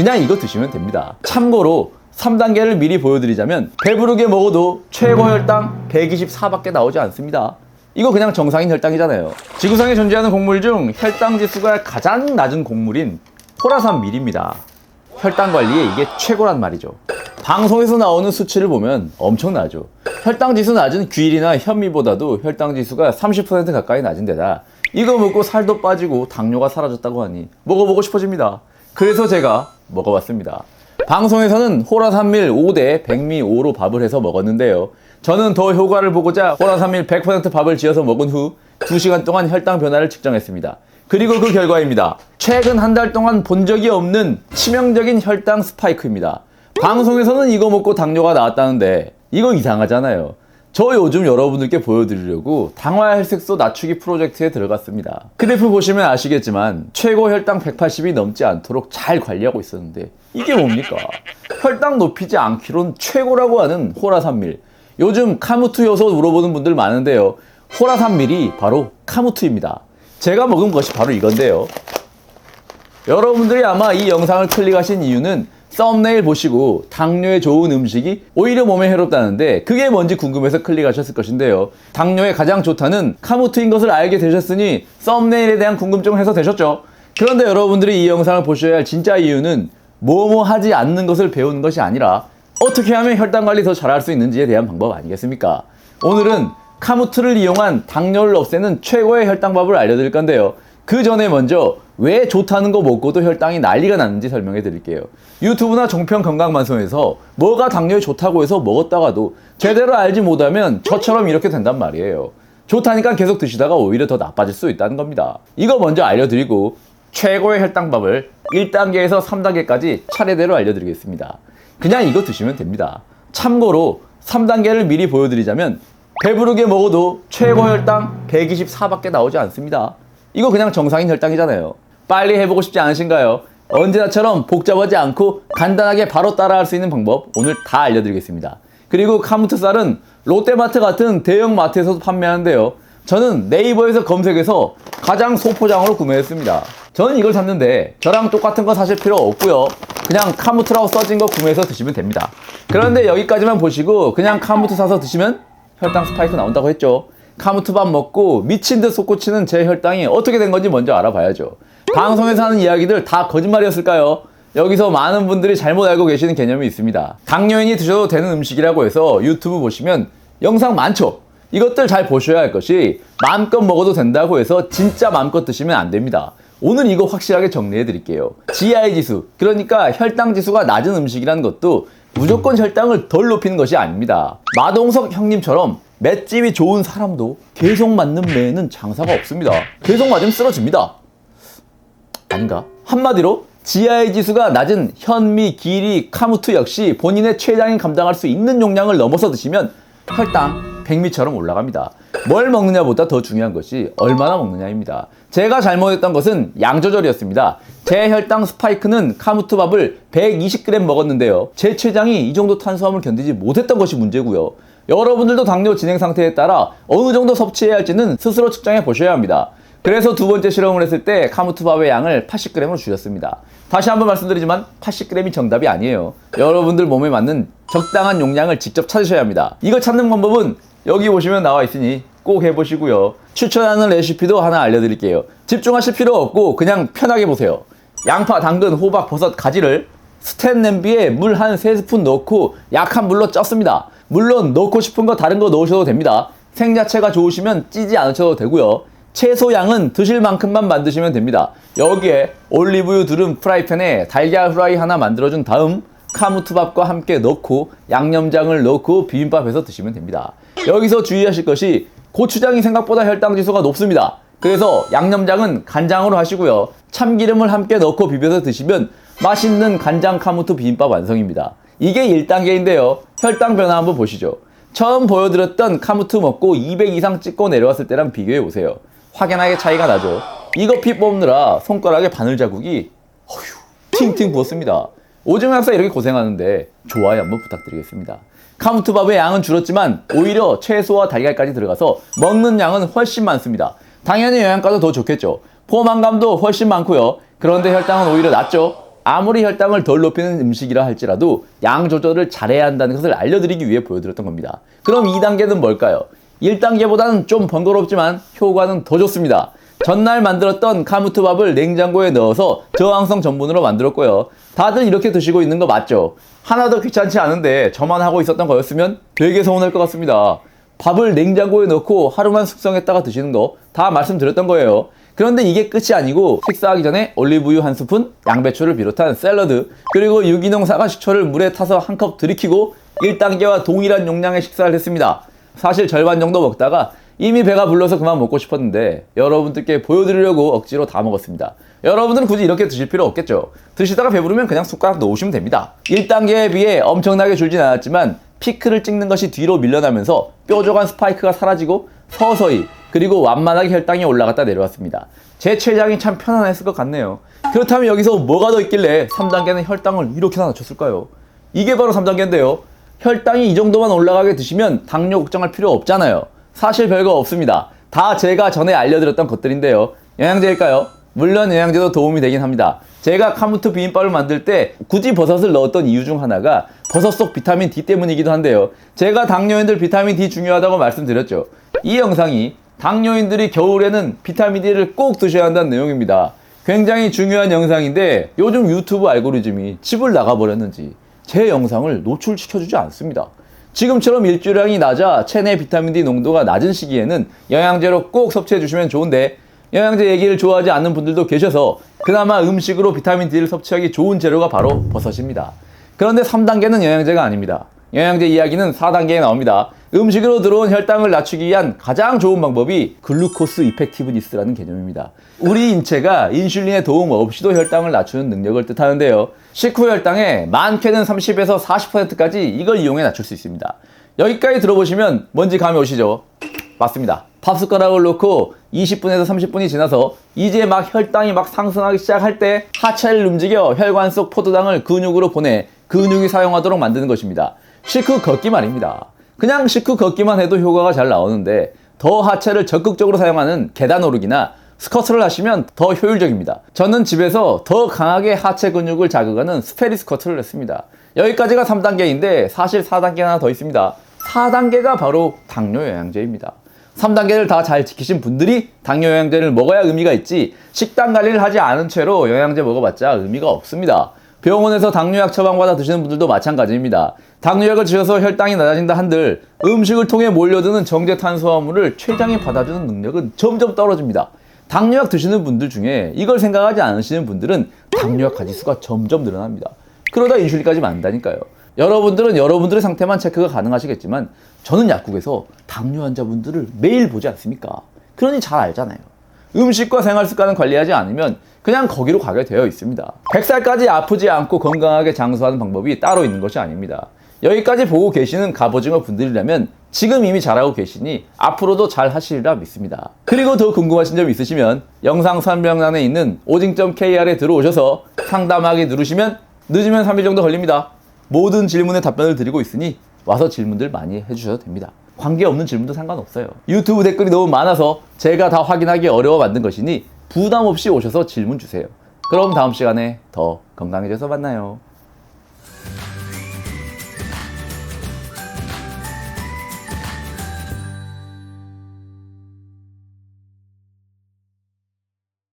그냥 이거 드시면 됩니다. 참고로 3단계를 미리 보여드리자면 배부르게 먹어도 최고 혈당 124밖에 나오지 않습니다. 이거 그냥 정상인 혈당이잖아요. 지구상에 존재하는 곡물 중 혈당 지수가 가장 낮은 곡물인 호라산 밀입니다. 혈당 관리에 이게 최고란 말이죠. 방송에서 나오는 수치를 보면 엄청나죠. 혈당 지수 낮은 귀일이나 현미보다도 혈당 지수가 30% 가까이 낮은 데다 이거 먹고 살도 빠지고 당뇨가 사라졌다고 하니 먹어보고 싶어집니다. 그래서 제가 먹어봤습니다. 방송에서는 호라산밀 5대 백미 5로 밥을 해서 먹었는데요. 저는 더 효과를 보고자 호라산밀 100% 밥을 지어서 먹은 후 2시간 동안 혈당 변화를 측정했습니다. 그리고 그 결과입니다. 최근 한 달 동안 본 적이 없는 치명적인 혈당 스파이크입니다. 방송에서는 이거 먹고 당뇨가 나왔다는데 이거 이상하잖아요. 저 요즘 여러분들께 보여드리려고 당화 혈색소 낮추기 프로젝트에 들어갔습니다. 그래프 보시면 아시겠지만 최고 혈당 180이 넘지 않도록 잘 관리하고 있었는데 이게 뭡니까? 혈당 높이지 않기론 최고라고 하는 호라산밀. 요즘 카무트 요소 물어보는 분들 많은데요. 호라산밀이 바로 카무트입니다. 제가 먹은 것이 바로 이건데요. 여러분들이 아마 이 영상을 클릭하신 이유는 썸네일 보시고 당뇨에 좋은 음식이 오히려 몸에 해롭다는데 그게 뭔지 궁금해서 클릭하셨을 것인데요. 당뇨에 가장 좋다는 카무트인 것을 알게 되셨으니 썸네일에 대한 궁금증 해소되셨죠? 그런데 여러분들이 이 영상을 보셔야 할 진짜 이유는 뭐뭐 하지 않는 것을 배우는 것이 아니라 어떻게 하면 혈당 관리 더 잘할 수 있는지에 대한 방법 아니겠습니까? 오늘은 카무트를 이용한 당뇨를 없애는 최고의 혈당밥을 알려드릴 건데요. 그 전에 먼저 왜 좋다는 거 먹고도 혈당이 난리가 났는지 설명해 드릴게요. 유튜브나 종편 건강방송에서 뭐가 당뇨에 좋다고 해서 먹었다가도 제대로 알지 못하면 저처럼 이렇게 된단 말이에요. 좋다니까 계속 드시다가 오히려 더 나빠질 수 있다는 겁니다. 이거 먼저 알려드리고 최고의 혈당밥을 1단계에서 3단계까지 차례대로 알려드리겠습니다. 그냥 이거 드시면 됩니다. 참고로 3단계를 미리 보여드리자면 배부르게 먹어도 최고 혈당 124밖에 나오지 않습니다. 이거 그냥 정상인 혈당이잖아요. 빨리 해보고 싶지 않으신가요? 언제나처럼 복잡하지 않고 간단하게 바로 따라할 수 있는 방법 오늘 다 알려드리겠습니다. 그리고 카무트 쌀은 롯데마트 같은 대형 마트에서도 판매하는데요. 저는 네이버에서 검색해서 가장 소포장으로 구매했습니다. 저는 이걸 샀는데 저랑 똑같은 거 사실 필요 없고요. 그냥 카무트라고 써진 거 구매해서 드시면 됩니다. 그런데 여기까지만 보시고 그냥 카무트 사서 드시면 혈당 스파이크 나온다고 했죠. 카무트밥 먹고 미친 듯 솟구치는 제 혈당이 어떻게 된 건지 먼저 알아봐야죠. 방송에서 하는 이야기들 다 거짓말이었을까요? 여기서 많은 분들이 잘못 알고 계시는 개념이 있습니다. 당뇨인이 드셔도 되는 음식이라고 해서 유튜브 보시면 영상 많죠? 이것들 잘 보셔야 할 것이 마음껏 먹어도 된다고 해서 진짜 마음껏 드시면 안 됩니다. 오늘 이거 확실하게 정리해 드릴게요. GI 지수, 그러니까 혈당 지수가 낮은 음식이라는 것도 무조건 혈당을 덜 높이는 것이 아닙니다. 마동석 형님처럼 맷집이 좋은 사람도 계속 맞는 매에는 장사가 없습니다. 계속 맞으면 쓰러집니다. 아닌가? 한마디로 GI 지수가 낮은 현미, 기리, 카무트 역시 본인의 췌장이 감당할 수 있는 용량을 넘어서 드시면 혈당 백미처럼 올라갑니다. 뭘 먹느냐보다 더 중요한 것이 얼마나 먹느냐입니다. 제가 잘못했던 것은 양 조절이었습니다. 제 혈당 스파이크는 카무트 밥을 120g 먹었는데요. 제 췌장이 이 정도 탄수화물 견디지 못했던 것이 문제고요. 여러분들도 당뇨 진행 상태에 따라 어느 정도 섭취해야 할지는 스스로 측정해 보셔야 합니다. 그래서 두 번째 실험을 했을 때 카무트밥의 양을 80g으로 줄였습니다. 다시 한번 말씀드리지만 80g이 정답이 아니에요. 여러분들 몸에 맞는 적당한 용량을 직접 찾으셔야 합니다. 이거 찾는 방법은 여기 보시면 나와 있으니 꼭 해보시고요. 추천하는 레시피도 하나 알려드릴게요. 집중하실 필요 없고 그냥 편하게 보세요. 양파, 당근, 호박, 버섯, 가지를 스텐 냄비에 물 한 3스푼 넣고 약한 물로 쪘습니다. 물론 넣고 싶은 거 다른 거 넣으셔도 됩니다. 생야채가 좋으시면 찌지 않으셔도 되고요. 채소 양은 드실 만큼만 만드시면 됩니다. 여기에 올리브유 두른 프라이팬에 달걀 후라이 하나 만들어준 다음 카무트밥과 함께 넣고 양념장을 넣고 비빔밥해서 드시면 됩니다. 여기서 주의하실 것이 고추장이 생각보다 혈당 지수가 높습니다. 그래서 양념장은 간장으로 하시고요. 참기름을 함께 넣고 비벼서 드시면 맛있는 간장 카무트 비빔밥 완성입니다. 이게 1단계인데요. 혈당 변화 한번 보시죠. 처음 보여드렸던 카무트 먹고 200 이상 찍고 내려왔을 때랑 비교해 보세요. 확연하게 차이가 나죠. 이거 피 뽑느라 손가락에 바늘 자국이 어휴, 팅팅 부었습니다. 오징어 약사 이렇게 고생하는데 좋아요 한번 부탁드리겠습니다. 카무트밥의 양은 줄었지만 오히려 채소와 달걀까지 들어가서 먹는 양은 훨씬 많습니다. 당연히 영양가도 더 좋겠죠. 포만감도 훨씬 많고요. 그런데 혈당은 오히려 낮죠. 아무리 혈당을 덜 높이는 음식이라 할지라도 양 조절을 잘해야 한다는 것을 알려드리기 위해 보여드렸던 겁니다. 그럼 2단계는 뭘까요? 1단계보다는 좀 번거롭지만 효과는 더 좋습니다. 전날 만들었던 카무트밥을 냉장고에 넣어서 저항성 전분으로 만들었고요. 다들 이렇게 드시고 있는 거 맞죠? 하나도 귀찮지 않은데 저만 하고 있었던 거였으면 되게 서운할 것 같습니다. 밥을 냉장고에 넣고 하루만 숙성했다가 드시는 거 다 말씀드렸던 거예요. 그런데 이게 끝이 아니고 식사하기 전에 올리브유 한 스푼, 양배추를 비롯한 샐러드, 그리고 유기농 사과 식초를 물에 타서 한 컵 들이키고 1단계와 동일한 용량의 식사를 했습니다. 사실 절반 정도 먹다가 이미 배가 불러서 그만 먹고 싶었는데 여러분들께 보여드리려고 억지로 다 먹었습니다. 여러분들은 굳이 이렇게 드실 필요 없겠죠. 드시다가 배부르면 그냥 숟가락 놓으시면 됩니다. 1단계에 비해 엄청나게 줄진 않았지만 피크를 찍는 것이 뒤로 밀려나면서 뾰족한 스파이크가 사라지고 서서히 그리고 완만하게 혈당이 올라갔다 내려왔습니다. 제 췌장이 참 편안했을 것 같네요. 그렇다면 여기서 뭐가 더 있길래 3단계는 혈당을 이렇게나 낮췄을까요? 이게 바로 3단계인데요. 혈당이 이 정도만 올라가게 드시면 당뇨 걱정할 필요 없잖아요. 사실 별거 없습니다. 다 제가 전에 알려드렸던 것들인데요. 영양제일까요? 물론 영양제도 도움이 되긴 합니다. 제가 카무트 비빔밥을 만들 때 굳이 버섯을 넣었던 이유 중 하나가 버섯 속 비타민 D 때문이기도 한데요. 제가 당뇨인들 비타민 D 중요하다고 말씀드렸죠. 이 영상이 당뇨인들이 겨울에는 비타민 D를 꼭 드셔야 한다는 내용입니다. 굉장히 중요한 영상인데 요즘 유튜브 알고리즘이 집을 나가버렸는지 제 영상을 노출시켜주지 않습니다. 지금처럼 일주량이 낮아 체내 비타민 D 농도가 낮은 시기에는 영양제로 꼭 섭취해 주시면 좋은데 영양제 얘기를 좋아하지 않는 분들도 계셔서 그나마 음식으로 비타민 D를 섭취하기 좋은 재료가 바로 버섯입니다. 그런데 3단계는 영양제가 아닙니다. 영양제 이야기는 4단계에 나옵니다. 음식으로 들어온 혈당을 낮추기 위한 가장 좋은 방법이 글루코스 이펙티브니스라는 개념입니다. 우리 인체가 인슐린의 도움 없이도 혈당을 낮추는 능력을 뜻하는데요. 식후 혈당의 많게는 30에서 40%까지 이걸 이용해 낮출 수 있습니다. 여기까지 들어보시면 뭔지 감이 오시죠? 맞습니다. 밥 숟가락을 넣고 20분에서 30분이 지나서 이제 막 혈당이 막 상승하기 시작할 때 하체를 움직여 혈관 속 포도당을 근육으로 보내 근육이 사용하도록 만드는 것입니다. 식후 걷기 말입니다. 그냥 식후 걷기만 해도 효과가 잘 나오는데 더 하체를 적극적으로 사용하는 계단 오르기나 스쿼트를 하시면 더 효율적입니다. 저는 집에서 더 강하게 하체 근육을 자극하는 스페리 스쿼트를 했습니다. 여기까지가 3단계인데 사실 4단계 하나 더 있습니다. 4단계가 바로 당뇨 영양제입니다. 3단계를 다 잘 지키신 분들이 당뇨 영양제를 먹어야 의미가 있지 식단 관리를 하지 않은 채로 영양제 먹어봤자 의미가 없습니다. 병원에서 당뇨약 처방받아 드시는 분들도 마찬가지입니다. 당뇨약을 드셔서 혈당이 낮아진다 한들 음식을 통해 몰려드는 정제 탄수화물을 췌장이 받아주는 능력은 점점 떨어집니다. 당뇨약 드시는 분들 중에 이걸 생각하지 않으시는 분들은 당뇨약 가지수가 점점 늘어납니다. 그러다 인슐린까지 만다니까요. 여러분들은 여러분들의 상태만 체크가 가능하시겠지만 저는 약국에서 당뇨 환자분들을 매일 보지 않습니까? 그러니 잘 알잖아요. 음식과 생활 습관을 관리하지 않으면 그냥 거기로 가게 되어 있습니다. 100살까지 아프지 않고 건강하게 장수하는 방법이 따로 있는 것이 아닙니다. 여기까지 보고 계시는 갑오징어 분들이라면 지금 이미 잘하고 계시니 앞으로도 잘 하시리라 믿습니다. 그리고 더 궁금하신 점 있으시면 영상 설명란에 있는 오징.kr에 들어오셔서 상담하기 누르시면 늦으면 3일 정도 걸립니다. 모든 질문에 답변을 드리고 있으니 와서 질문들 많이 해주셔도 됩니다. 관계없는 질문도 상관없어요. 유튜브 댓글이 너무 많아서 제가 다 확인하기 어려워 만든 것이니 부담 없이 오셔서 질문 주세요. 그럼 다음 시간에 더 건강해져서 만나요.